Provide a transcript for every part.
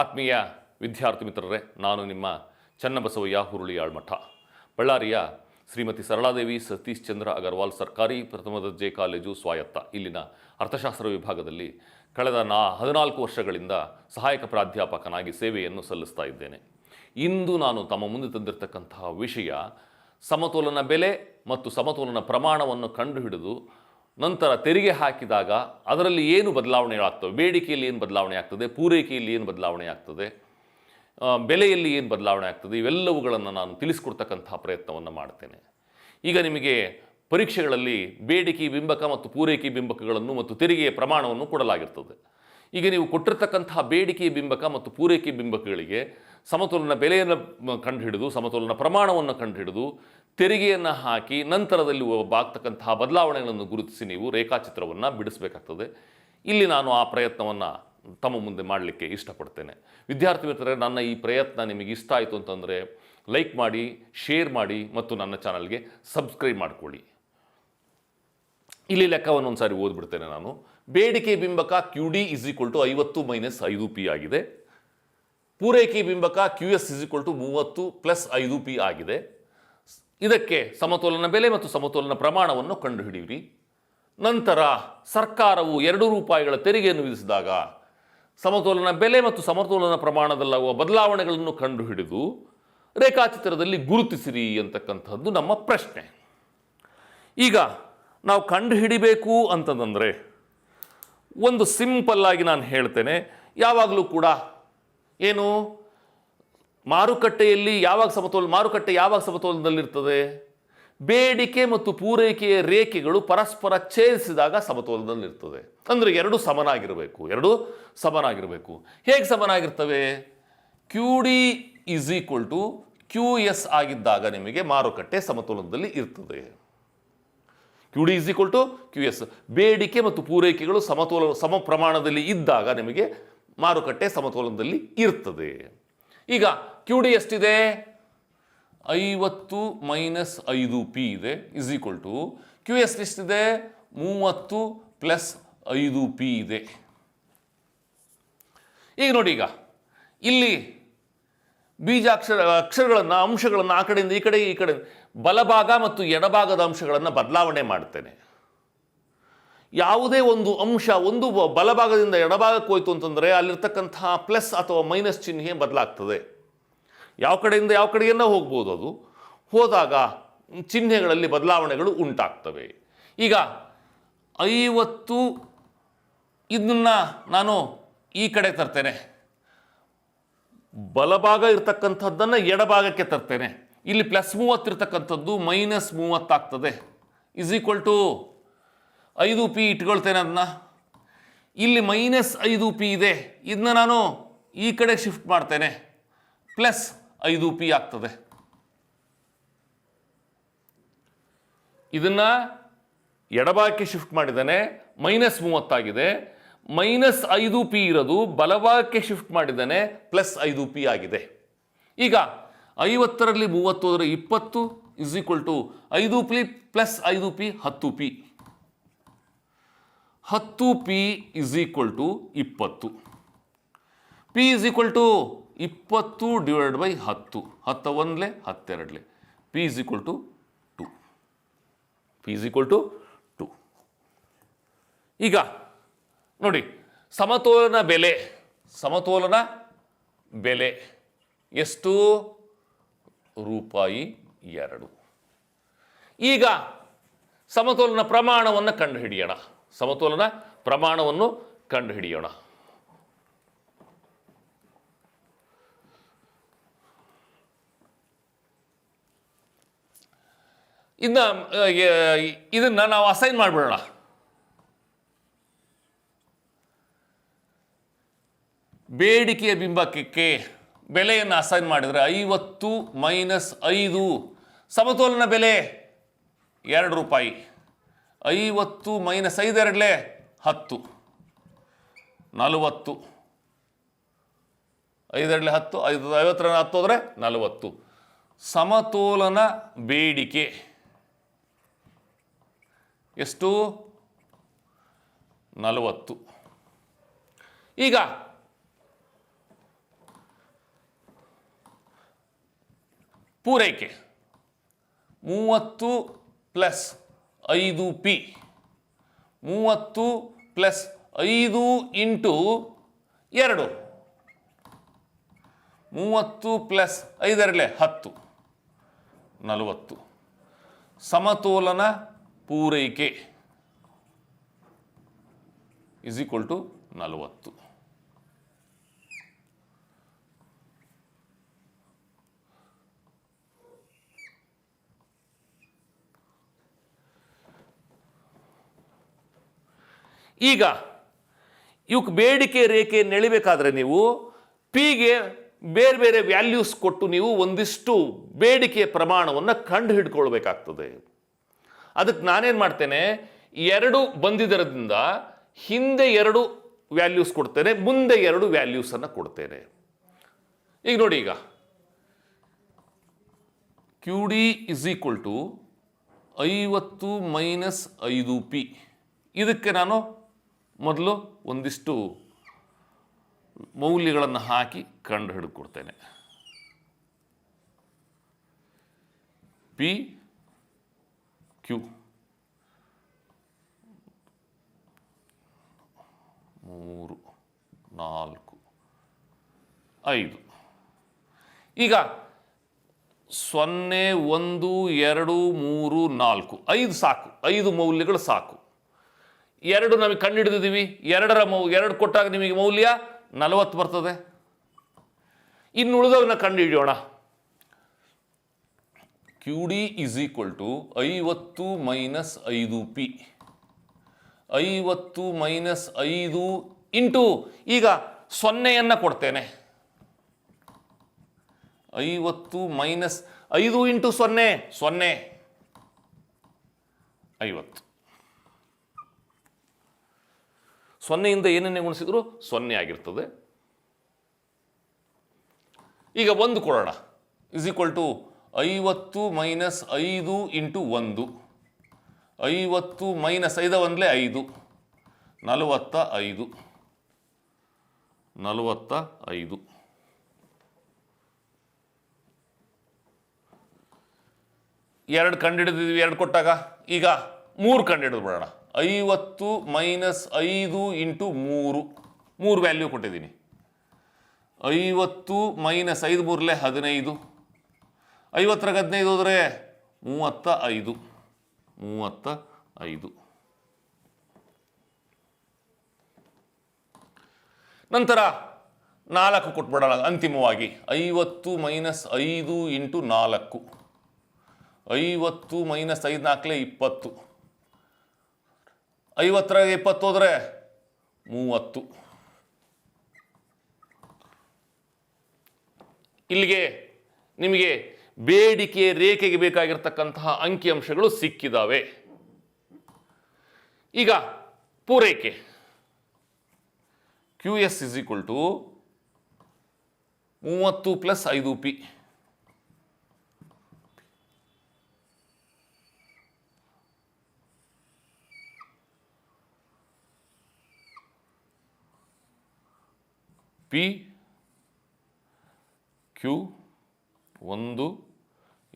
ಆತ್ಮೀಯ ವಿದ್ಯಾರ್ಥಿ ಮಿತ್ರರೇ, ನಾನು ನಿಮ್ಮ ಚನ್ನಬಸವಯ್ಯ ಹುರುಳಿಯಾಳ್ ಮಠ ಬಳ್ಳಾರಿಯ ಶ್ರೀಮತಿ ಸರಳಾದೇವಿ ಸತೀಶ್ ಚಂದ್ರ ಅಗರ್ವಾಲ್ ಸರ್ಕಾರಿ ಪ್ರಥಮ ದರ್ಜೆ ಕಾಲೇಜು ಸ್ವಾಯತ್ತ. ಇಲ್ಲಿನ ಅರ್ಥಶಾಸ್ತ್ರ ವಿಭಾಗದಲ್ಲಿ ಕಳೆದ ನಾ ಹದಿನಾಲ್ಕು ವರ್ಷಗಳಿಂದ ಸಹಾಯಕ ಪ್ರಾಧ್ಯಾಪಕನಾಗಿ ಸೇವೆಯನ್ನು ಸಲ್ಲಿಸ್ತಾ ಇದ್ದೇನೆ. ಇಂದು ನಾನು ತಮ್ಮ ಮುಂದೆ ತಂದಿರತಕ್ಕಂತಹ ವಿಷಯ ಸಮತೋಲನ ಬೆಲೆ ಮತ್ತು ಸಮತೋಲನ ಪ್ರಮಾಣವನ್ನು ಕಂಡುಹಿಡಿದು ನಂತರ ತೆರಿಗೆ ಹಾಕಿದಾಗ ಅದರಲ್ಲಿ ಏನು ಬದಲಾವಣೆಗಳಾಗ್ತವೆ ಬೇಡಿಕೆಯಲ್ಲಿ ಏನು ಬದಲಾವಣೆ ಆಗ್ತದೆ? ಪೂರೈಕೆಯಲ್ಲಿ ಏನು ಬದಲಾವಣೆ ಆಗ್ತದೆ? ಬೆಲೆಯಲ್ಲಿ ಏನು ಬದಲಾವಣೆ ಆಗ್ತದೆ? ಇವೆಲ್ಲವುಗಳನ್ನು ನಾನು ತಿಳಿಸ್ಕೊಡ್ತಕ್ಕಂಥ ಪ್ರಯತ್ನವನ್ನು ಮಾಡ್ತೇನೆ. ಈಗ ನಿಮಗೆ ಪರೀಕ್ಷೆಗಳಲ್ಲಿ ಬೇಡಿಕೆ, ಬಿಂಬಕ ಮತ್ತು ಪೂರೈಕೆ ಬಿಂಬಕಗಳನ್ನು ಮತ್ತು ತೆರಿಗೆಯ ಪ್ರಮಾಣವನ್ನು ಕೊಡಲಾಗಿರ್ತದೆ. ಈಗ ನೀವು ಕೊಟ್ಟಿರ್ತಕ್ಕಂತಹ ಬೇಡಿಕೆ, ಬಿಂಬಕ ಮತ್ತು ಪೂರೈಕೆ ಬಿಂಬಕಗಳಿಗೆ ಸಮತೋಲನ ಬೆಲೆಯನ್ನು ಕಂಡುಹಿಡಿದು, ಸಮತೋಲನ ಪ್ರಮಾಣವನ್ನು ಕಂಡುಹಿಡಿದು ತೆರಿಗೆಯನ್ನು ಹಾಕಿ ನಂತರದಲ್ಲಿ ಬಾಗ್ತಕ್ಕಂತಹ ಬದಲಾವಣೆಗಳನ್ನು ಗುರುತಿಸಿ ನೀವು ರೇಖಾಚಿತ್ರವನ್ನು ಬಿಡಿಸಬೇಕಾಗ್ತದೆ. ಇಲ್ಲಿ ನಾನು ಆ ಪ್ರಯತ್ನವನ್ನು ತಮ್ಮ ಮುಂದೆ ಮಾಡಲಿಕ್ಕೆ ಇಷ್ಟಪಡ್ತೇನೆ. ವಿದ್ಯಾರ್ಥಿ ಮಿತ್ರರೆ, ನನ್ನ ಈ ಪ್ರಯತ್ನ ನಿಮಗೆ ಇಷ್ಟ ಆಯಿತು ಅಂತಂದರೆ ಲೈಕ್ ಮಾಡಿ, ಶೇರ್ ಮಾಡಿ ಮತ್ತು ನನ್ನ ಚಾನಲ್ಗೆ ಸಬ್ಸ್ಕ್ರೈಬ್ ಮಾಡಿಕೊಳ್ಳಿ. ಇಲ್ಲಿ ಲೆಕ್ಕವನ್ನು ಒಂದು ಸಾರಿ ಓದ್ಬಿಡ್ತೇನೆ ನಾನು. ಬೇಡಿಕೆ ಬಿಂಬಕ Q D is equal to ಐವತ್ತು ಮೈನಸ್ ಐದು ಪಿ ಆಗಿದೆ. ಪೂರೈಕೆ ಬಿಂಬಕ Q S is equal to ಮೂವತ್ತು ಪ್ಲಸ್ ಐದು ಪಿ ಆಗಿದೆ. ಇದಕ್ಕೆ ಸಮತೋಲನ ಬೆಲೆ ಮತ್ತು ಸಮತೋಲನ ಪ್ರಮಾಣವನ್ನು ಕಂಡುಹಿಡಿಯಿರಿ. ನಂತರ ಸರ್ಕಾರವು ಎರಡು ರೂಪಾಯಿಗಳ ತೆರಿಗೆಯನ್ನು ವಿಧಿಸಿದಾಗ ಸಮತೋಲನ ಬೆಲೆ ಮತ್ತು ಸಮತೋಲನ ಪ್ರಮಾಣದಲ್ಲಾಗುವ ಬದಲಾವಣೆಗಳನ್ನು ಕಂಡುಹಿಡಿದು ರೇಖಾಚಿತ್ರದಲ್ಲಿ ಗುರುತಿಸಿರಿ ಅಂತಕ್ಕಂಥದ್ದು ನಮ್ಮ ಪ್ರಶ್ನೆ. ಈಗ ನಾವು ಕಂಡುಹಿಡಿಬೇಕು ಅಂತಂದರೆ ಒಂದು ಸಿಂಪಲ್ಲಾಗಿ ನಾನು ಹೇಳ್ತೇನೆ, ಯಾವಾಗಲೂ ಕೂಡ ಏನು ಮಾರುಕಟ್ಟೆಯಲ್ಲಿ ಯಾವಾಗ ಸಮತೋಲ, ಮಾರುಕಟ್ಟೆ ಯಾವಾಗ ಸಮತೋಲನದಲ್ಲಿರ್ತದೆ? ಬೇಡಿಕೆ ಮತ್ತು ಪೂರೈಕೆಯ ರೇಖೆಗಳು ಪರಸ್ಪರ ಛೇದಿಸಿದಾಗ ಸಮತೋಲನದಲ್ಲಿರ್ತದೆ. ಅಂದರೆ ಎರಡು ಸಮನಾಗಿರಬೇಕು. ಎರಡು ಸಮನಾಗಿರಬೇಕು. ಹೇಗೆ ಸಮನಾಗಿರ್ತವೆ? Q D is equal to Q S ಆಗಿದ್ದಾಗ ನಿಮಗೆ ಮಾರುಕಟ್ಟೆ ಸಮತೋಲನದಲ್ಲಿ ಇರ್ತದೆ. Q D is equal to Q S ಬೇಡಿಕೆ ಮತ್ತು ಪೂರೈಕೆಗಳು ಸಮತೋಲನ ಸಮ ಪ್ರಮಾಣದಲ್ಲಿ ಇದ್ದಾಗ ನಿಮಗೆ ಮಾರುಕಟ್ಟೆ ಸಮತೋಲನದಲ್ಲಿ ಇರ್ತದೆ. ಈಗ ಕ್ಯೂ ಡಿ ಎಷ್ಟಿದೆ? ಐವತ್ತು ಮೈನಸ್ ಐದು ಪಿ ಇದೆ is equal to Q S ಎಷ್ಟಿದೆ? ಮೂವತ್ತು ಪ್ಲಸ್ ಐದು ಪಿ ಇದೆ. ಈಗ ನೋಡಿ ಈಗ, ಇಲ್ಲಿ ಬೀಜಾಕ್ಷರ, ಅಕ್ಷರಗಳನ್ನು, ಅಂಶಗಳನ್ನು ಆ ಕಡೆಯಿಂದ ಈ ಕಡೆ ಈ ಕಡೆ ಬಲಭಾಗ ಮತ್ತು ಎಡಭಾಗದ ಅಂಶಗಳನ್ನು ಬದಲಾವಣೆ ಮಾಡ್ತೇನೆ. ಯಾವುದೇ ಒಂದು ಅಂಶ ಒಂದು ಬಲಭಾಗದಿಂದ ಎಡಭಾಗಕ್ಕೆ ಹೋಯಿತು ಅಂತಂದರೆ ಅಲ್ಲಿರ್ತಕ್ಕಂತಹ ಪ್ಲಸ್ ಅಥವಾ ಮೈನಸ್ ಚಿಹ್ನೆ ಬದಲಾಗ್ತದೆ. ಯಾವ ಕಡೆಯಿಂದ ಯಾವ ಕಡೆಯನ್ನ ಹೋಗ್ಬೋದು ಅದು? ಹೋದಾಗ ಚಿಹ್ನೆಗಳಲ್ಲಿ ಬದಲಾವಣೆಗಳು ಉಂಟಾಗ್ತವೆ. ಈಗ ಐವತ್ತು ಇದನ್ನು ನಾನು ಈ ಕಡೆ ತರ್ತೇನೆ. ಬಲಭಾಗ ಇರ್ತಕ್ಕಂಥದ್ದನ್ನು ಎಡಭಾಗಕ್ಕೆ ತರ್ತೇನೆ. ಇಲ್ಲಿ ಪ್ಲಸ್ ಮೂವತ್ತಿರ್ತಕ್ಕಂಥದ್ದು ಮೈನಸ್ ಮೂವತ್ತಾಗ್ತದೆ ಇಸ್ ಈಕ್ವಲ್ ಟು ಐದು ಪಿ ಇಟ್ಕೊಳ್ತೇನೆ ಅದನ್ನ ಇಲ್ಲಿ ಮೈನಸ್ ಐದು ಪಿ ಇದೆ. ಇದನ್ನ ನಾನು ಈ ಕಡೆ ಶಿಫ್ಟ್ ಮಾಡ್ತೇನೆ. ಪ್ಲಸ್ ಐದು ಪಿ ಆಗ್ತದೆ. ಇದನ್ನ ಎಡಭಾಗಕ್ಕೆ ಶಿಫ್ಟ್ ಮಾಡಿದ್ದಾನೆ, ಮೈನಸ್ ಮೂವತ್ತಾಗಿದೆ ಮೈನಸ್ ಐದು ಪಿ ಇರೋದು ಬಲಭಾಗಕ್ಕೆ ಶಿಫ್ಟ್ ಮಾಡಿದ್ದಾನೆ, ಪ್ಲಸ್ ಐದು ಪಿ ಆಗಿದೆ. ಈಗ ಐವತ್ತರಲ್ಲಿ ಮೂವತ್ತು ಹೋದರೆ ಇಪ್ಪತ್ತು ಇಸ್ ಈಕ್ವಲ್ ಟು ಐದು ಪಿ ಪ್ಲಸ್ ಐದು ಪಿ ಹತ್ತು ಪಿ. ಹತ್ತು ಪಿ ಇಸ್ ಈಕ್ವಲ್ ಟು ಇಪ್ಪತ್ತು. ಪಿ ಇಸ್ ಈಕ್ವಲ್ ಟು ಇಪ್ಪತ್ತು ಡಿವೈಡ್ ಬೈ ಹತ್ತು. ಹತ್ತು ಒಂದ್ಲೆ ಹತ್ತೆರಡ್ಲೆ P is equal to two P is equal to two ಈಗ ನೋಡಿ, ಸಮತೋಲನ ಬೆಲೆ. ಸಮತೋಲನ ಬೆಲೆ ಎಷ್ಟು? ರೂಪಾಯಿ ಎರಡು. ಈಗ ಸಮತೋಲನ ಪ್ರಮಾಣವನ್ನು ಕಂಡುಹಿಡಿಯೋಣ. ಸಮತೋಲನ ಪ್ರಮಾಣವನ್ನು ಕಂಡುಹಿಡಿಯೋಣ. ಇನ್ನು ಇದನ್ನು ನಾವು ಅಸೈನ್ ಮಾಡಿಬಿಡೋಣ. ಬೇಡಿಕೆಯ ಬಿಂಬಕಕ್ಕೆ ಬೆಲೆಯನ್ನು ಅಸೈನ್ ಮಾಡಿದರೆ ಐವತ್ತು ಮೈನಸ್ ಐದು. ಸಮತೋಲನ ಬೆಲೆ ಎರಡು ರೂಪಾಯಿ. ಐವತ್ತು ಮೈನಸ್ ಐದೆರಡಲೆ ಹತ್ತು. ನಲವತ್ತು. ಐದೆರಡಲೆ ಹತ್ತು, ಐದು ಐವತ್ತರ ಹತ್ತು ಹೋದರೆ ನಲವತ್ತು. ಸಮತೋಲನ ಬೇಡಿಕೆ. ಎಷ್ಟು? ನಲವತ್ತು. ಈಗ ಪೂರೈಕೆ. ಮೂವತ್ತು ಪ್ಲಸ್ ಐದು ಪಿ. ಮೂವತ್ತು ಪ್ಲಸ್ ಐದು ಇಂಟು ಎರಡು. ಮೂವತ್ತು ಪ್ಲಸ್ ಐದರಲ್ಲೇ ಹತ್ತು. ನಲವತ್ತು. ಸಮತೋಲನ ಪೂರೈಕೆ ಇಸ್ ಈಕ್ವಲ್ ಟು ನಲವತ್ತು. ಈಗ ಇವಕ್ಕೆ ಬೇಡಿಕೆ ರೇಖೆ ಎಳಿಬೇಕಾದ್ರೆ ನೀವು ಪಿಗೆ ಬೇರೆ ಬೇರೆ ವ್ಯಾಲ್ಯೂಸ್ ಕೊಟ್ಟು ನೀವು ಒಂದಿಷ್ಟು ಬೇಡಿಕೆಯ ಪ್ರಮಾಣವನ್ನು ಕಂಡು ಹಿಡ್ಕೊಳ್ಬೇಕಾಗ್ತದೆ ಅದಕ್ಕೆ ನಾನೇನು ಮಾಡ್ತೇನೆ, ಎರಡು ಬಂದಿದ್ದರದಿಂದ ಹಿಂದೆ ಎರಡು ವ್ಯಾಲ್ಯೂಸ್ ಕೊಡ್ತೇನೆ, ಮುಂದೆ ಎರಡು ವ್ಯಾಲ್ಯೂಸನ್ನು ಕೊಡ್ತೇನೆ. ಈಗ ನೋಡಿ ಈಗ. Q D is equal to ಐವತ್ತು ಮೈನಸ್ ಐದು ಪಿ ಇದಕ್ಕೆ ನಾನು ಮೊದಲು ಒಂದಿಷ್ಟು ಮೌಲ್ಯಗಳನ್ನು ಹಾಕಿ ಕಂಡು ಹಿಡ್ಕೊಡ್ತೇನೆ ಪಿ ಕ್ಯೂ ಮೂರು, ನಾಲ್ಕು, ಐದು. ಈಗ ಸೊನ್ನೆ, ಒಂದು, ಎರಡು, ಮೂರು, ನಾಲ್ಕು. ಐದು ಸಾಕು. ಐದು ಮೌಲ್ಯಗಳು ಸಾಕು. ಎರಡು ನಮಗೆ ಕಂಡುಹಿಡಿದಿದ್ದೀವಿ. ಎರಡರ ಮೌ, ಎರಡು ಕೊಟ್ಟಾಗ ನಿಮಗೆ ಮೌಲ್ಯ ನಲವತ್ತು ಬರ್ತದೆ. ಇನ್ನು ಉಳಿದವನ್ನ ಕಂಡು ಹಿಡಿಯೋಣ Q D is equal to ಐವತ್ತು ಮೈನಸ್ ಐದು ಪಿ ಐವತ್ತು ಮೈನಸ್ ಐದು ಇಂಟು ಈಗ ಸೊನ್ನೆಯನ್ನು ಕೊಡ್ತೇನೆ. ಐವತ್ತು ಮೈನಸ್ ಐದು ಇಂಟು ಸೊನ್ನೆ ಸೊನ್ನೆ. ಐವತ್ತು. ಸೊನ್ನೆಯಿಂದ ಏನನ್ನೇ ಗುಣಿಸಿದ್ರು? ಸೊನ್ನೆ ಆಗಿರ್ತದೆ. ಈಗ ಒಂದು ಕೊಡೋಣ. ಇಸ್ ಈಕ್ವಲ್ ಟು ಐವತ್ತು ಮೈನಸ್ ಐದು ಇಂಟು ಒಂದು. ಐವತ್ತು ಮೈನಸ್ ಐದ ಒಂದಲೇ ಐದು. ನಲವತ್ತ ಐದು. ನಲವತ್ತ ಐದು. ಎರಡು ಕಂಡುಹಿಡಿದಿದ್ವಿ ಎರಡು ಕೊಟ್ಟಾಗ? ಈಗ ಮೂರು ಕಂಡುಹಿಡಿದು ಬಿಡೋಣ. ಐವತ್ತು ಮೈನಸ್ ಐದು ಇಂಟು ಮೂರು. ಮೂರು ವ್ಯಾಲ್ಯೂ ಕೊಟ್ಟಿದ್ದೀನಿ. ಐವತ್ತು ಮೈನಸ್ ಐದು ಮೂರಲೆ ಹದಿನೈದು. ಐವತ್ತರಾಗ ಹದಿನೈದು ಹೋದರೆ ಮೂವತ್ತ ಐದು ಮೂವತ್ತ ಐದು. ನಂತರ ನಾಲ್ಕು ಕೊಟ್ಬಿಡೋಣ ಅಂತಿಮವಾಗಿ. ಐವತ್ತು ಮೈನಸ್ ಐದು ಇಂಟು ನಾಲ್ಕು. ಐವತ್ತು ಮೈನಸ್ ಐದು ನಾಲ್ಕಲೇ ಇಪ್ಪತ್ತು. ಐವತ್ತರಾಗ ಇಪ್ಪತ್ತು ಹೋದರೆ ಮೂವತ್ತು. ಇಲ್ಲಿಗೆ ನಿಮಗೆ ಬೇಡಿಕೆ ರೇಖೆಗೆ ಬೇಕಾಗಿರ್ತಕ್ಕಂತಹ ಅಂಕಿಅಂಶಗಳು ಸಿಕ್ಕಿದಾವೆ. ಈಗ ಪೂರೈಕೆ. Q S is equal to ಮೂವತ್ತು ಪ್ಲಸ್ ಐದು ಪಿ ಪಿ ಕ್ಯೂ ಒಂದು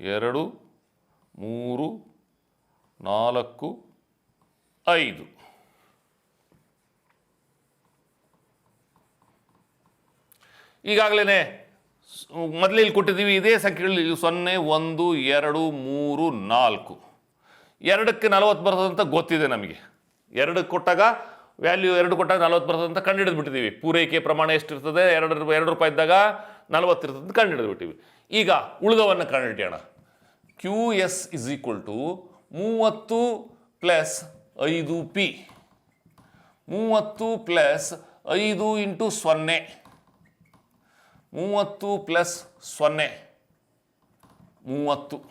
ಎರಡು, ಮೂರು, ನಾಲ್ಕು, ಐದು. ಈಗಾಗಲೇ ಮೊದಲೇ ಇಲ್ಲಿ ಕೊಟ್ಟಿದ್ದೀವಿ, ಇದೇ ಸಂಖ್ಯೆಗಳಲ್ಲಿ ಸೊನ್ನೆ, ಒಂದು, ಎರಡು, ಮೂರು, ನಾಲ್ಕು. ಎರಡಕ್ಕೆ ನಲವತ್ತು ಬರ್ತದೆ ಅಂತ ಗೊತ್ತಿದೆ ನಮಗೆ. ಎರಡಕ್ಕೆ ಕೊಟ್ಟಾಗ ವ್ಯಾಲ್ಯೂ ಎರಡು ಕೊಟ್ಟಾಗ ನಲವತ್ತು ಬರ್ತದೆ ಅಂತ ಕಂಡು ಬಿಟ್ಟಿದ್ದೀವಿ. ಪೂರೈಕೆ ಪ್ರಮಾಣ ಎಷ್ಟಿರ್ತದೆ? ಎರಡು ಎರಡು ರೂಪಾಯಿ ಇದ್ದಾಗ ನಲವತ್ತು ಇರ್ತದೆ ಅಂತ ಕಂಡು ಬಿಟ್ಟಿವಿ. ಈಗ ಉಳಿದವನ್ನು ಕಂಡು ಹಿಡಿಯೋಣ. Q S is equal to ಮೂವತ್ತು ಪ್ಲಸ್ ಐದು ಪಿ ಮೂವತ್ತು ಪ್ಲಸ್ ಐದು ಇಂಟು ಸೊನ್ನೆ. ಮೂವತ್ತು ಪ್ಲಸ್ ಸೊನ್ನೆ. ಮೂವತ್ತು.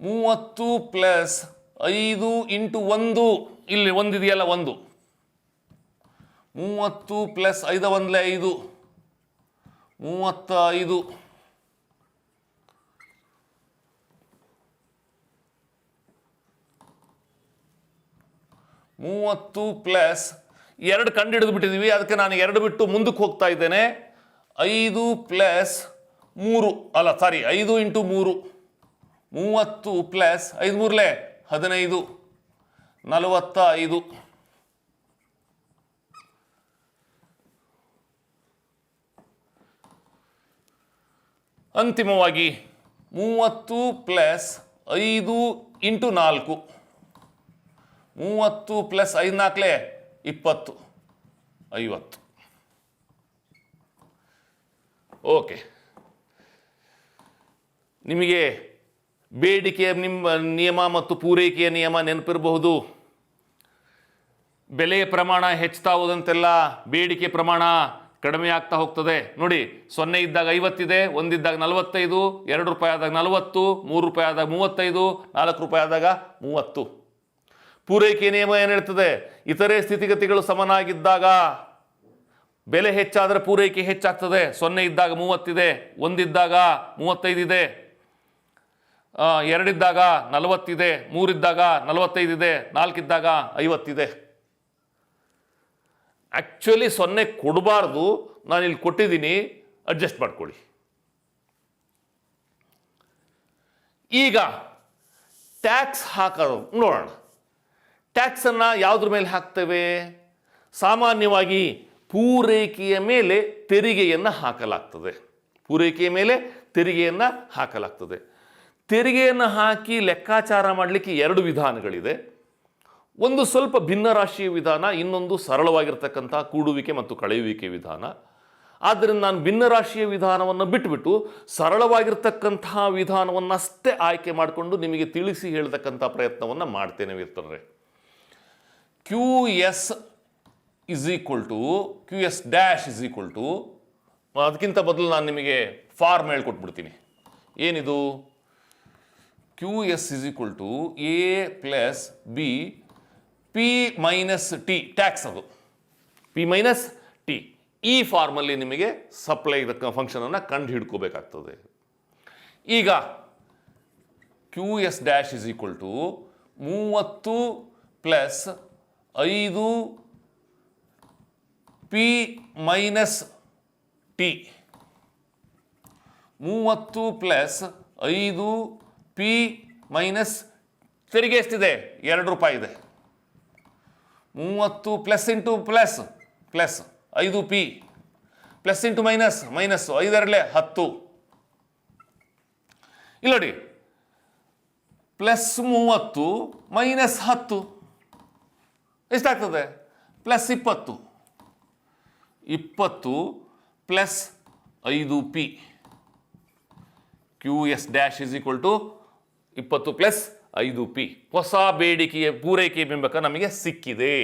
ಮೂವತ್ತು ಪ್ಲಸ್ ಐದು ಇಂಟು ಒಂದು. ಇಲ್ಲಿ ಒಂದಿದೆಯಲ್ಲ ಒಂದು. ಮೂವತ್ತು ಪ್ಲಸ್ ಐದ ಒಂದಲೇ ಐದು. ಮೂವತ್ತ ಐದು ಮೂವತ್ತು ಪ್ಲಸ್ ಎರಡು ಕಂಡು ಹಿಡಿದು ಬಿಟ್ಟಿದ್ದೀವಿ ಅದಕ್ಕೆ ನಾನು ಎರಡು ಬಿಟ್ಟು ಮುಂದಕ್ಕೆ ಹೋಗ್ತಾ ಇದ್ದೇನೆ. ಐದು ಪ್ಲಸ್ ಮೂರು. ಅಲ್ಲ ಸಾರಿ ಐದು ಇಂಟು ಮೂರು. ಮೂವತ್ತು ಪ್ಲಸ್ ಐದು ಮೂರಲೆ? ಹದಿನೈದು. ನಲವತ್ತ ಐದು ಅಂತಿಮವಾಗಿ ಮೂವತ್ತು ಪ್ಲಸ್ ಐದು ಇಂಟು ನಾಲ್ಕು. ಮೂವತ್ತು ಪ್ಲಸ್ ಐದು ನಾಲ್ಕಲೆ ಇಪ್ಪತ್ತು, ಐವತ್ತು. ಓಕೆ. ನಿಮಗೆ ಬೇಡಿಕೆಯ ನಿಮ್ಮ ನಿಯಮ ಮತ್ತು ಪೂರೈಕೆಯ ನಿಯಮ ನೆನಪಿರಬಹುದು. ಬೆಲೆಯ ಪ್ರಮಾಣ ಹೆಚ್ಚುತ್ತಾ ಹೋದಂತೆಲ್ಲ ಬೇಡಿಕೆ ಪ್ರಮಾಣ ಕಡಿಮೆ ಆಗ್ತಾ ಹೋಗ್ತದೆ. ನೋಡಿ, ಸೊನ್ನೆ ಇದ್ದಾಗ ಐವತ್ತಿದೆ ಒಂದಿದ್ದಾಗ ನಲವತ್ತೈದು, ಎರಡು ರೂಪಾಯಿ ಆದಾಗ ನಲವತ್ತು, ಮೂರು ರೂಪಾಯಿ ಆದಾಗ ಮೂವತ್ತೈದು, ನಾಲ್ಕು ರೂಪಾಯಿ ಆದಾಗ ಮೂವತ್ತು. ಪೂರೈಕೆ ನಿಯಮ ಏನು ಹೇಳ್ತದೆ? ಇತರೆ ಸ್ಥಿತಿಗತಿಗಳು ಸಮನಾಗಿದ್ದಾಗ ಬೆಲೆ ಹೆಚ್ಚಾದರೆ ಪೂರೈಕೆ ಹೆಚ್ಚಾಗ್ತದೆ. ಸೊನ್ನೆ ಇದ್ದಾಗ ಮೂವತ್ತಿದೆ ಒಂದಿದ್ದಾಗ ಮೂವತ್ತೈದಿದೆ ಎರಡಿದ್ದಾಗ ನಲವತ್ತಿದೆ, ಮೂರಿದ್ದಾಗ ನಲವತ್ತೈದಿದೆ, ನಾಲ್ಕಿದ್ದಾಗ ಐವತ್ತಿದೆ. ಆ್ಯಕ್ಚುಲಿ ಸೊನ್ನೆ ಕೊಡಬಾರ್ದು ನಾನು ಇಲ್ಲಿ ಕೊಟ್ಟಿದ್ದೀನಿ ಅಡ್ಜಸ್ಟ್ ಮಾಡ್ಕೊಳ್ಳಿ. ಈಗ ಟ್ಯಾಕ್ಸ್ ಹಾಕೋದು ನೋಡೋಣ. ಟ್ಯಾಕ್ಸನ್ನು ಯಾವುದ್ರ ಮೇಲೆ ಹಾಕ್ತೇವೆ? ಸಾಮಾನ್ಯವಾಗಿ ಪೂರೈಕೆಯ ಮೇಲೆ ತೆರಿಗೆಯನ್ನು ಹಾಕಲಾಗ್ತದೆ. ಪೂರೈಕೆಯ ಮೇಲೆ ತೆರಿಗೆಯನ್ನು ಹಾಕಲಾಗ್ತದೆ. ತೆರಿಗೆಯನ್ನು ಹಾಕಿ ಲೆಕ್ಕಾಚಾರ ಮಾಡಲಿಕ್ಕೆ ಎರಡು ವಿಧಾನಗಳಿದೆ. ಒಂದು ಸ್ವಲ್ಪ ಭಿನ್ನ ರಾಶಿಯ ವಿಧಾನ, ಇನ್ನೊಂದು ಸರಳವಾಗಿರ್ತಕ್ಕಂಥ ಕೂಡುವಿಕೆ ಮತ್ತು ಕಳೆಯುವಿಕೆ ವಿಧಾನ. ಆದ್ದರಿಂದ ನಾನು ಭಿನ್ನ ರಾಶಿಯ ವಿಧಾನವನ್ನು ಬಿಟ್ಟುಬಿಟ್ಟು ಸರಳವಾಗಿರ್ತಕ್ಕಂತಹ ವಿಧಾನವನ್ನಷ್ಟೇ ಆಯ್ಕೆ ಮಾಡಿಕೊಂಡು ನಿಮಗೆ ತಿಳಿಸಿ ಹೇಳ್ತಕ್ಕಂಥ ಪ್ರಯತ್ನವನ್ನು ಮಾಡ್ತೇನೆ ವೀರ್ತರ್ರೆ Q S is equal to Q S dash is equal to ಅದಕ್ಕಿಂತ ಬದಲು ನಾನು ನಿಮಗೆ ಫಾರ್ಮ್ ಹೇಳ್ಕೊಟ್ಬಿಡ್ತೀನಿ. ಏನಿದು? Q S is equal to A plus B P minus T tax ಅದು. ಪಿ ಮೈನಸ್ ಟಿ ಈ ಫಾರ್ಮಲ್ಲಿ ನಿಮಗೆ ಸಪ್ಲೈ ಫಂಕ್ಷನನ್ನು ಕಂಡು ಹಿಡ್ಕೋಬೇಕಾಗ್ತದೆ. ಈಗ Q S dash is equal to ಮೂವತ್ತು ಪ್ಲಸ್ ಐದು ಪಿ ಮೈನಸ್ ಟಿ ಮೂವತ್ತು ಪ್ಲಸ್ ಐದು ಪಿ ಮೈನಸ್ ತೆರಿಗೆ ಎಷ್ಟಿದೆ? ಎರಡು ರೂಪಾಯಿ ಇದೆ. ಮೂವತ್ತು ಪ್ಲಸ್ ಇಂಟು ಪ್ಲಸ್ ಪ್ಲಸ್ ಐದು P. Plus into minus minus ಐದರಲ್ಲೇ ಹತ್ತು. ಇಲ್ಲ ನೋಡಿ. ಪ್ಲಸ್ ಮೂವತ್ತು, ಮೈನಸ್ ಹತ್ತು. ಎಷ್ಟಾಗ್ತದೆ? ಪ್ಲಸ್ ಇಪ್ಪತ್ತು. ಇಪ್ಪತ್ತು ಪ್ಲಸ್ ಐದು P. Q S dash is equal to ಇಪ್ಪತ್ತು ಪ್ಲಸ್ ಐದು ಪಿ. ಹೊಸ ಬೇಡಿಕೆಯ ಪೂರೈಕೆ ಬಿಂಬಕ ನಮಗೆ ಸಿಕ್ಕಿದೆ.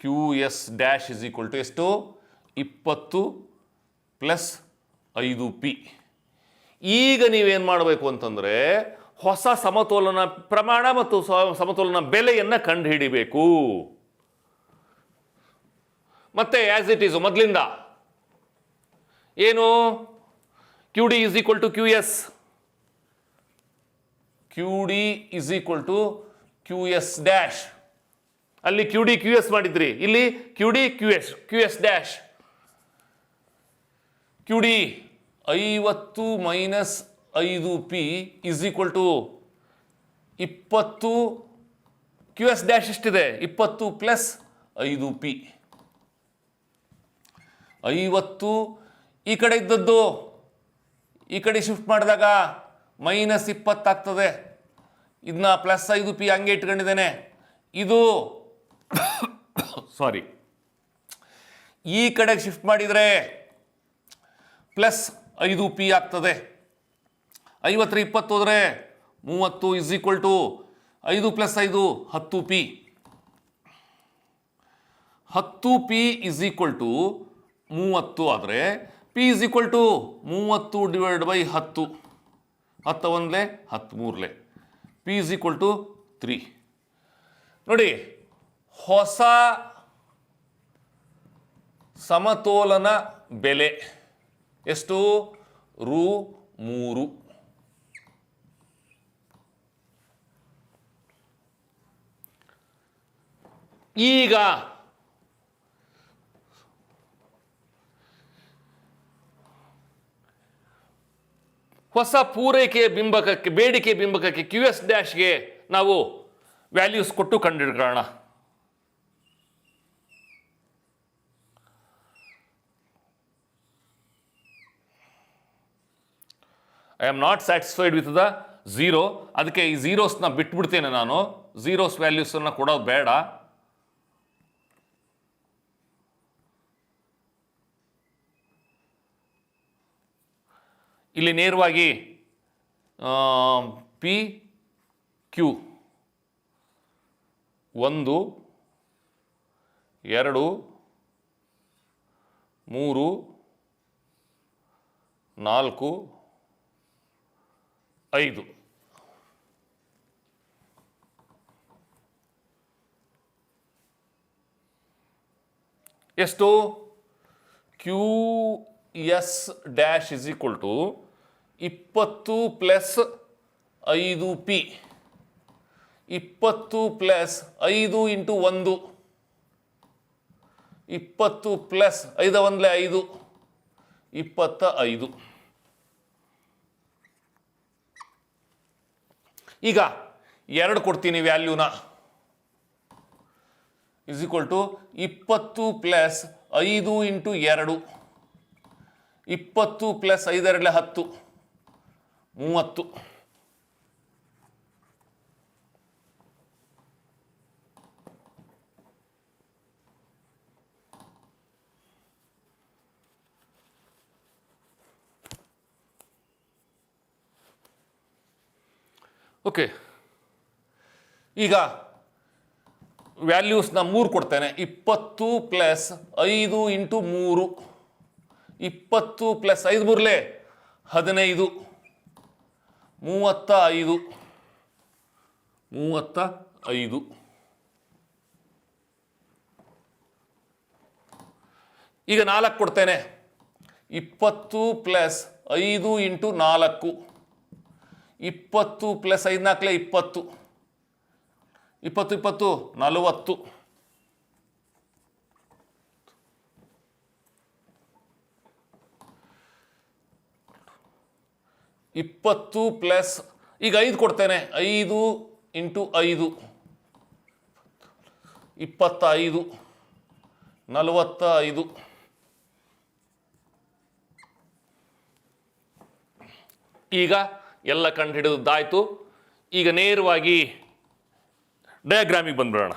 Q S dash is equal to ಎಷ್ಟು? ಇಪ್ಪತ್ತು ಪ್ಲಸ್ ಐದು ಪಿ. ಈಗ ನೀವೇನು ಮಾಡಬೇಕು ಅಂತಂದರೆ ಹೊಸ ಸಮತೋಲನ ಪ್ರಮಾಣ ಮತ್ತು ಸಮತೋಲನ ಬೆಲೆಯನ್ನು ಕಂಡುಹಿಡಿಬೇಕು. ಮತ್ತೆ ಆಸ್ ಇಟ್ ಈಸ್ ಮೊದಲಿಂದ. ಏನು? Q D is equal to Q S Q D is equal to Q S dash ಅಲ್ಲಿ ಕ್ಯೂ ಡಿ ಕ್ಯೂ ಎಸ್ ಮಾಡಿದ್ರಿ. ಇಲ್ಲಿ Q D Q S Q S dash Q D ಐವತ್ತು minus ಐದು P is equal to ಇಪ್ಪತ್ತು. Q S dash ಎಷ್ಟಿದೆ? ಇಪ್ಪತ್ತು plus ಐದು P ಐವತ್ತು ಈ ಕಡೆ ಇದ್ದದ್ದು ಈ ಕಡೆ ಶಿಫ್ಟ್ ಮಾಡಿದಾಗ ಮೈನಸ್ ಇಪ್ಪತ್ತಾಗ್ತದೆ ಇದನ್ನ ಪ್ಲಸ್ ಐದು ಪಿ ಹಂಗೆ ಇಟ್ಕೊಂಡಿದ್ದೇನೆ. ಇದು ಸಾರಿ ಈ ಕಡೆಗೆ ಶಿಫ್ಟ್ ಮಾಡಿದರೆ ಪ್ಲಸ್ ಐದು ಪಿ ಆಗ್ತದೆ. ಐವತ್ತರ ಇಪ್ಪತ್ತು ಹೋದರೆ ಮೂವತ್ತು ಇಸ್ ಈಕ್ವಲ್ ಟು ಐದು ಪ್ಲಸ್ ಐದು ಹತ್ತು ಪಿ ಹತ್ತು ಪಿ ಇಸ್ ಈಕ್ವಲ್ ಟು ಮೂವತ್ತು ಆದರೆ ಪಿ ಇಸ್ ಈಕ್ವಲ್ ಟು ಮೂವತ್ತು ಡಿವೈಡ್ ಬೈ ಹತ್ತು. ಹತ್ತು ಒಂದ್ಲೆ, ಹತ್ತು ಮೂರ್ಲೆ. P is equal to three ನೋಡಿ, ಹೊಸ ಸಮತೋಲನ ಬೆಲೆ. ಎಷ್ಟು? ರು ಮೂರು. ಈಗ ಹೊಸ ಪೂರೈಕೆಯ ಬಿಂಬಕಕ್ಕೆ, ಬೇಡಿಕೆ ಬಿಂಬಕಕ್ಕೆ ಕ್ಯೂ ಎಸ್ ಡ್ಯಾಶ್ಗೆ ನಾವು ವ್ಯಾಲ್ಯೂಸ್ ಕೊಟ್ಟು ಕಂಡಿಡ್ಕೊಳ್ಳೋಣ. I am not satisfied with the zero ಅದಕ್ಕೆ ಈ ಝೀರೋಸ್ನ ಬಿಟ್ಬಿಡ್ತೇನೆ ನಾನು. ಝೀರೋಸ್ ವ್ಯಾಲ್ಯೂಸನ್ನು ಕೊಡೋದು ಬೇಡ. ಇಲ್ಲಿ ನೇರವಾಗಿ ಪಿ ಕ್ಯೂ ಒಂದು, ಎರಡು, ಮೂರು, ನಾಲ್ಕು, ಐದು. ಎಷ್ಟು? Q S dash is equal to ಇಪ್ಪತ್ತು ಪ್ಲಸ್ ಐದು ಪಿ. ಇಪ್ಪತ್ತು ಪ್ಲಸ್ ಐದು ಇಂಟು ಒಂದು. ಇಪ್ಪತ್ತು ಪ್ಲಸ್ ಐದ ಒಂದಲೇ ಐದು. ಇಪ್ಪತ್ತ ಐದು. ಈಗ ಎರಡು ಕೊಡ್ತೀನಿ ವ್ಯಾಲ್ಯೂನ. ಇಸ್ ಈಕ್ವಲ್ ಟು ಇಪ್ಪತ್ತು ಪ್ಲಸ್ ಐದು ಇಂಟು ಎರಡು. ಇಪ್ಪತ್ತು ಪ್ಲಸ್ ಐದರಲ್ಲೇ ಹತ್ತು. ಮೂವತ್ತು. ಓಕೆ. ಈಗ ವ್ಯಾಲ್ಯೂಸ್ನ ಮೂರು ಕೊಡ್ತೇನೆ. ಇಪ್ಪತ್ತು ಪ್ಲಸ್ ಐದು ಇಂಟು ಮೂರು. ಇಪ್ಪತ್ತು ಪ್ಲಸ್ ಐದು ಮೂರಲೇ ಹದಿನೈದು. ಮೂವತ್ತ ಐದು ಮೂವತ್ತ ಐದು ಈಗ ನಾಲ್ಕು ಕೊಡ್ತೇನೆ. ಇಪ್ಪತ್ತು ಪ್ಲಸ್ ಐದು ಇಂಟು ನಾಲ್ಕು. ಇಪ್ಪತ್ತು ಪ್ಲಸ್ ಐದು ನಾಲ್ಕಲೇ ಇಪ್ಪತ್ತು. ಇಪ್ಪತ್ತು ಇಪ್ಪತ್ತು, ನಲವತ್ತು. ಇಪ್ಪತ್ತು ಪ್ಲಸ್, ಈಗ ಐದು ಕೊಡ್ತೇನೆ. ಐದು ಇಂಟು ಐದು. ಇಪ್ಪತ್ತ ಐದು ನಲವತ್ತ ಐದು ಈಗ ಎಲ್ಲ ಕಂಡು ಹಿಡಿದದ್ದಾಯಿತು. ಈಗ ನೇರವಾಗಿ ಡಯಾಗ್ರಾಮಿಗೆ ಬಂದ್ಬಿಡೋಣ.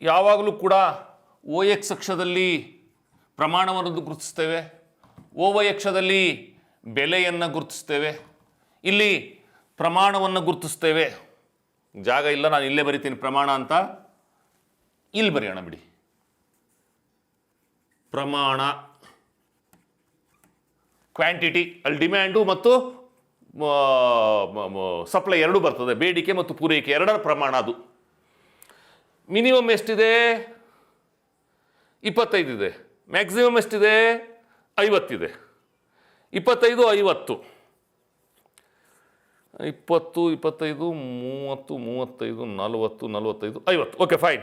ಯಾವಾಗಲೂ ಕೂಡ ಓ ಎಕ್ಸ್ ಅಕ್ಷದಲ್ಲಿ ಪ್ರಮಾಣವನ್ನು ಗುರುತಿಸ್ತೇವೆ. ಓ ವೈ ಅಕ್ಷದಲ್ಲಿ ಬೆಲೆಯನ್ನು ಗುರುತಿಸ್ತೇವೆ. ಇಲ್ಲಿ ಪ್ರಮಾಣವನ್ನು ಗುರುತಿಸ್ತೇವೆ. ಜಾಗ ಇಲ್ಲ, ನಾನು ಇಲ್ಲೇ ಬರಿತೀನಿ ಪ್ರಮಾಣ ಅಂತ. ಇಲ್ಲಿ ಬರೆಯೋಣ ಬಿಡಿ. ಪ್ರಮಾಣ, ಕ್ವಾಂಟಿಟಿ, ಅಲ್ಲಿ ಡಿಮ್ಯಾಂಡು ಮತ್ತು ಸಪ್ಲೈ ಎರಡೂ ಬರ್ತದೆ. ಬೇಡಿಕೆ ಮತ್ತು ಪೂರೈಕೆ ಎರಡರ ಪ್ರಮಾಣ ಅದು. ಮಿನಿಮಮ್ ಎಷ್ಟಿದೆ? ಇಪ್ಪತ್ತೈದು ಇದೆ. ಮ್ಯಾಕ್ಸಿಮಮ್ ಎಷ್ಟಿದೆ? ಐವತ್ತಿದೆ. ಇಪ್ಪತ್ತೈದು, ಐವತ್ತು. ಇಪ್ಪತ್ತು, ಇಪ್ಪತ್ತೈದು, ಮೂವತ್ತು, ಮೂವತ್ತೈದು, ನಲವತ್ತು, ನಲವತ್ತೈದು, ಐವತ್ತು. ಓಕೆ ಫೈನ್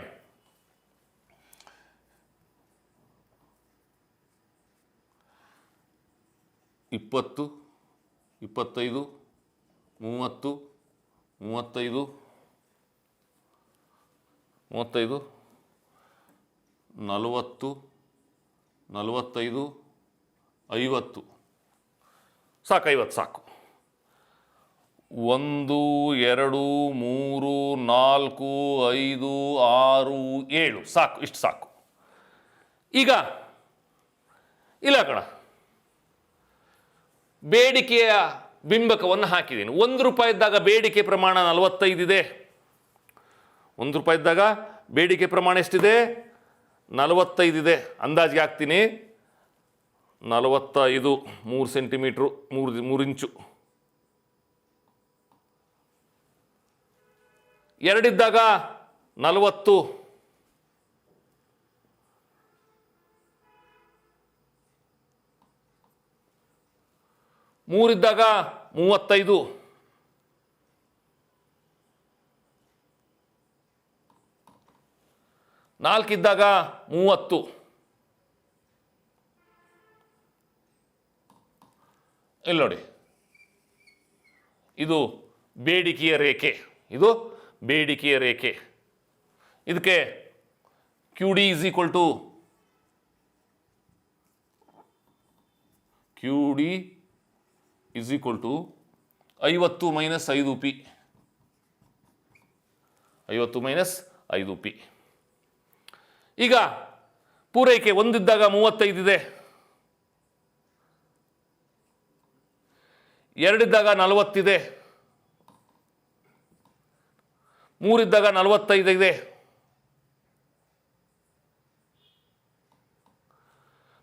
ಇಪ್ಪತ್ತು, ಇಪ್ಪತ್ತೈದು, ಮೂವತ್ತು, ಮೂವತ್ತೈದು ಮೂವತ್ತೈದು, ನಲವತ್ತು, ನಲವತ್ತೈದು, ಐವತ್ತು. ಸಾಕು ಐವತ್ತು ಸಾಕು. ಒಂದು, ಎರಡು, ಮೂರು, ನಾಲ್ಕು, ಐದು, ಆರು, ಏಳು. ಸಾಕು, ಇಷ್ಟು ಸಾಕು. ಈಗ, ಇಲ್ಲ ಕಣ. ಬೇಡಿಕೆಯ ಬಿಂಬಕವನ್ನು ಹಾಕಿದ್ದೀನಿ. ಒಂದು ರೂಪಾಯಿ ಇದ್ದಾಗ ಬೇಡಿಕೆ ಪ್ರಮಾಣ ನಲವತ್ತೈದಿದೆ ಒಂದು ರೂಪಾಯಿ ಇದ್ದಾಗ ಬೇಡಿಕೆ ಪ್ರಮಾಣ ಎಷ್ಟಿದೆ? ನಲವತ್ತೈದಿದೆ ಅಂದಾಜಿಗೆ ಹಾಕ್ತೀನಿ. ನಲವತ್ತೈದು, ಮೂರು ಸೆಂಟಿಮೀಟ್ರು, ಮೂರು ಮೂರು ಇಂಚು. ಎರಡಿದ್ದಾಗ ನಲವತ್ತು. ಮೂರಿದ್ದಾಗ ಮೂವತ್ತೈದು. ನಾಲ್ಕಿದ್ದಾಗ ಮೂವತ್ತು. ಇಲ್ಲಿ ನೋಡಿ. ಇದು ಬೇಡಿಕೆಯ ರೇಖೆ. ಇದು ಬೇಡಿಕೆಯ ರೇಖೆ. ಇದಕ್ಕೆ Q D is equal to Q D is equal to ಐವತ್ತು ಮೈನಸ್ ಐದು ಪಿ ಐವತ್ತು ಮೈನಸ್ ಐದು ಪಿ ಈಗ ಪೂರೈಕೆ ಒಂದಿದ್ದಾಗ ಮೂವತ್ತೈದಿದೆ ಎರಡಿದ್ದಾಗ ನಲವತ್ತಿದೆ. ಮೂರಿದ್ದಾಗ ನಲವತ್ತೈದು ಇದೆ.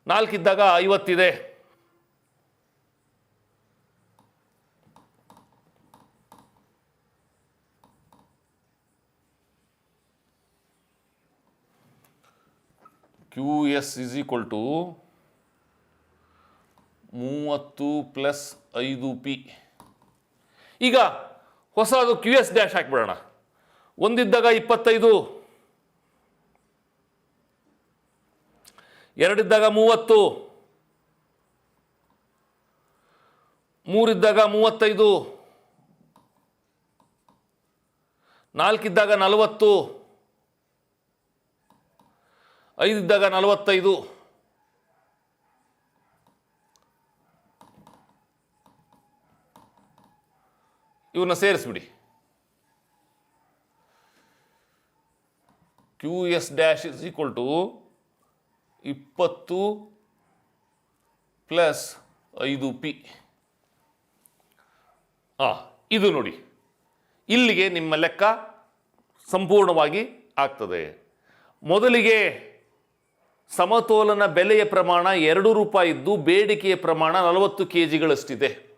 ನಾಲ್ಕಿದ್ದಾಗ ಐವತ್ತಿದೆ. Q S is equal to ಮೂವತ್ತು ಪ್ಲಸ್ ಐದು ಪಿ ಈಗ ಹೊಸದು ಕ್ಯೂ ಎಸ್ ಡ್ಯಾಶ್ ಹಾಕ್ಬಿಡೋಣ. ಒಂದಿದ್ದಾಗ ಇಪ್ಪತ್ತೈದು. ಎರಡಿದ್ದಾಗ ಮೂವತ್ತು. ಮೂರಿದ್ದಾಗ ಮೂವತ್ತೈದು. ನಾಲ್ಕಿದ್ದಾಗ ನಲವತ್ತು. ಐದಿದ್ದಾಗ ನಲವತ್ತೈದು. ಇವನ್ನ ಸೇರಿಸ್ಬಿಡಿ. Q S dash is equal to ಇಪ್ಪತ್ತು ಪ್ಲಸ್ ಐದು ಪಿ ಆ, ಇದು ನೋಡಿ. ಇಲ್ಲಿಗೆ ನಿಮ್ಮ ಲೆಕ್ಕ ಸಂಪೂರ್ಣವಾಗಿ ಆಗ್ತದೆ. ಮೊದಲಿಗೆ ಸಮತೋಲನ ಬೆಲೆಯ ಪ್ರಮಾಣ ಎರಡು ರೂಪಾಯಿ ಇದ್ದು ಬೇಡಿಕೆಯ ಪ್ರಮಾಣ ನಲವತ್ತು ಕೆ ಜಿಗಳಷ್ಟಿದೆ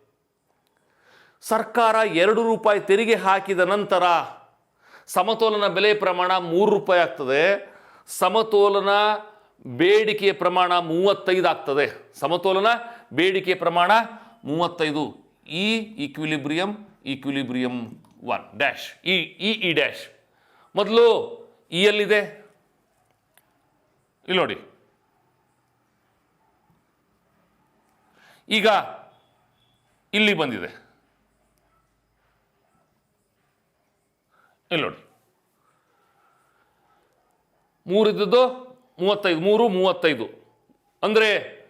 ಸರ್ಕಾರ ಎರಡು ರೂಪಾಯಿ ತೆರಿಗೆ ಹಾಕಿದ ನಂತರ ಸಮತೋಲನ ಬೆಲೆ ಪ್ರಮಾಣ ಮೂರು ರೂಪಾಯಿ ಆಗ್ತದೆ. ಸಮತೋಲನ ಬೇಡಿಕೆಯ ಪ್ರಮಾಣ ಮೂವತ್ತೈದು ಆಗ್ತದೆ. ಸಮತೋಲನ ಬೇಡಿಕೆಯ ಪ್ರಮಾಣ ಮೂವತ್ತೈದು. ಈ equilibrium equilibrium one dash E E dash ಮೊದಲು ಈ ಎಲ್ಲಿದೆ ಇಲ್ಲಿ ನೋಡಿ. ಈಗ ಇಲ್ಲಿ ಬಂದಿದೆ. ಇಲ್ಲಿ ನೋಡಿ. ಮೂರಿದ್ದದ್ದು ಮೂವತ್ತೈದು, ಮೂರು ಮೂವತ್ತೈದು. ಅಂದರೆ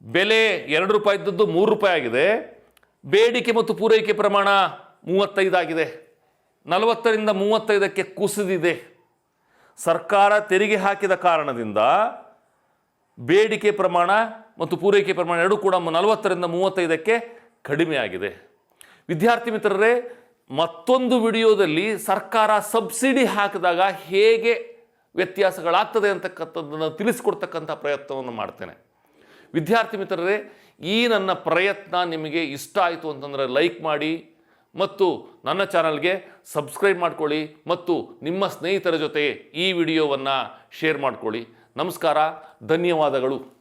ಬೆಲೆ ಎರಡು ರೂಪಾಯಿ ಇದ್ದದ್ದು ಮೂರು ರೂಪಾಯಿ ಆಗಿದೆ. ಬೇಡಿಕೆ ಮತ್ತು ಪೂರೈಕೆ ಪ್ರಮಾಣ ಮೂವತ್ತೈದಾಗಿದೆ ನಲವತ್ತರಿಂದ ಮೂವತ್ತೈದಕ್ಕೆ ಕುಸಿದಿದೆ. ಸರ್ಕಾರ ತೆರಿಗೆ ಹಾಕಿದ ಕಾರಣದಿಂದ ಬೇಡಿಕೆ ಪ್ರಮಾಣ ಮತ್ತು ಪೂರೈಕೆ ಪ್ರಮಾಣ ಎರಡೂ ಕೂಡ ನಲವತ್ತರಿಂದ ಮೂವತ್ತೈದಕ್ಕೆ ಕಡಿಮೆಯಾಗಿದೆ. ವಿದ್ಯಾರ್ಥಿ ಮಿತ್ರರೇ, ಮತ್ತೊಂದು ವಿಡಿಯೋದಲ್ಲಿ ಸರ್ಕಾರ ಸಬ್ಸಿಡಿ ಹಾಕಿದಾಗ ಹೇಗೆ ವ್ಯತ್ಯಾಸಗಳಾಗ್ತದೆ ಅಂತಕ್ಕಂಥದ್ದನ್ನು ತಿಳಿಸ್ಕೊಡ್ತಕ್ಕಂಥ ಪ್ರಯತ್ನವನ್ನು ಮಾಡ್ತೇನೆ. ವಿದ್ಯಾರ್ಥಿ ಮಿತ್ರರೇ, ಈ ನನ್ನ ಪ್ರಯತ್ನ ನಿಮಗೆ ಇಷ್ಟ ಆಯಿತು ಅಂತಂದರೆ ಲೈಕ್ ಮಾಡಿ ಮತ್ತು ನನ್ನ ಚಾನಲ್ಗೆ ಸಬ್ಸ್ಕ್ರೈಬ್ ಮಾಡ್ಕೊಳ್ಳಿ ಮತ್ತು ನಿಮ್ಮ ಸ್ನೇಹಿತರ ಜೊತೆ ಈ ವಿಡಿಯೋವನ್ನು ಶೇರ್ ಮಾಡ್ಕೊಳ್ಳಿ. ನಮಸ್ಕಾರ, ಧನ್ಯವಾದಗಳು.